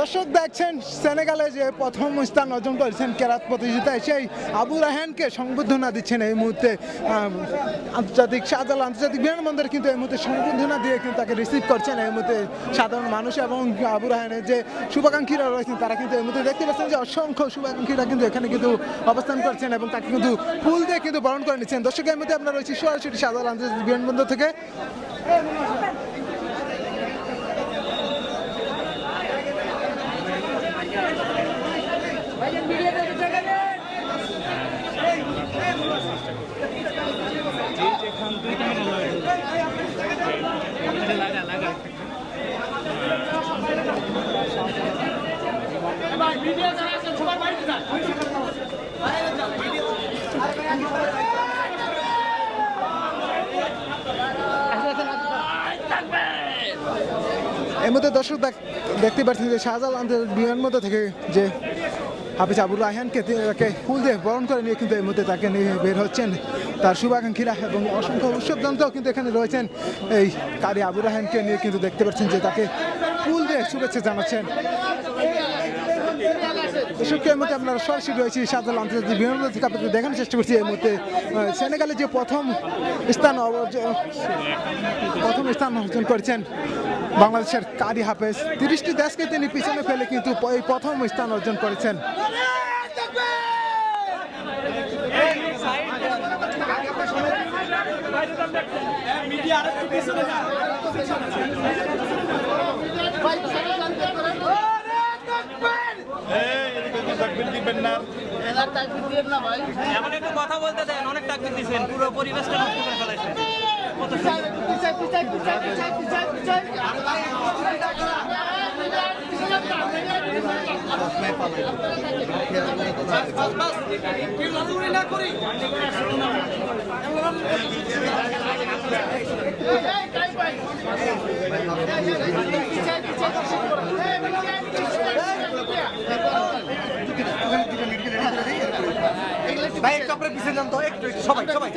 দর্শক দেখছেন, সেনেগালে যে প্রথম স্থান অর্জন করেছেন কেরাত প্রতিযোগিতায়, সেই আবু রাহানকে সংবর্ধনা দিচ্ছেন এই মুহূর্তে আন্তর্জাতিক শাহজালাল আন্তর্জাতিক বিমানবন্দরে কিন্তু এই মুহূর্তে সংবর্ধনা দিয়ে কিন্তু তাকে রিসিভ করছেন। এই মুহূর্তে সাধারণ মানুষ এবং আবু রাহানের যে শুভাকাঙ্ক্ষীরা রয়েছেন, তারা কিন্তু এই মুহূর্তে দেখতে পাচ্ছেন যে অসংখ্য শুভাকাঙ্ক্ষীরা কিন্তু এখানে কিন্তু অবস্থান করছেন এবং তাকে কিন্তু ফুল দিয়ে কিন্তু বরণ করে নিচ্ছেন। দর্শক, এই মুহূর্তে আমরা রয়েছি সরাসরি শাহজালাল আন্তর্জাতিক বিমানবন্দর থেকে। মিডিয়া যারা আছে সবার বাড়িতে যান বাইরে যান বাইরে যান এই মধ্যে দর্শক দেখ- দেখতে পাচ্ছেন যে শাহজাল আন্তর্জাতিক বিমানবন্দর থেকে যে হাফিজ আবুল রাহানকে তাকে ফুল দিয়ে বরণ করে নিয়ে কিন্তু এই মুহূর্তে তাকে নিয়ে বের হচ্ছেন তার শুভাকাঙ্ক্ষীরা এবং অসংখ্য উৎসব উৎসবজনতাও কিন্তু এখানে রয়েছেন। এই কারি আবুল রাহানকে নিয়ে কিন্তু দেখতে পাচ্ছেন যে তাকে ফুল দিয়ে শুভেচ্ছা জানাচ্ছেন। দর্শককে এই মুহূর্তে আপনারা সরাসরি রয়েছি শাহজালাল আন্তর্জাতিক বিমানবন্দর থেকে আপনাদের দেখানোর চেষ্টা করছি এই সেনেগালে যে প্রথম স্থান প্রথম স্থান অর্জন করেছেন বাংলাদেশের কারি হাফেজ, তিরিশটি দেশকে তিনি পিছনে ফেলে কিন্তু এই প্রথম স্থান অর্জন করেছেন। এখন একটু কথা বলতে দেন অনেক টাকা দিচ্ছেন পুরো পরিবেশটা নষ্ট করে ফেলাইছে কত সুন্দর। ভাই একটু আপনার পিছনে যান তো একটু সবাই সবাই।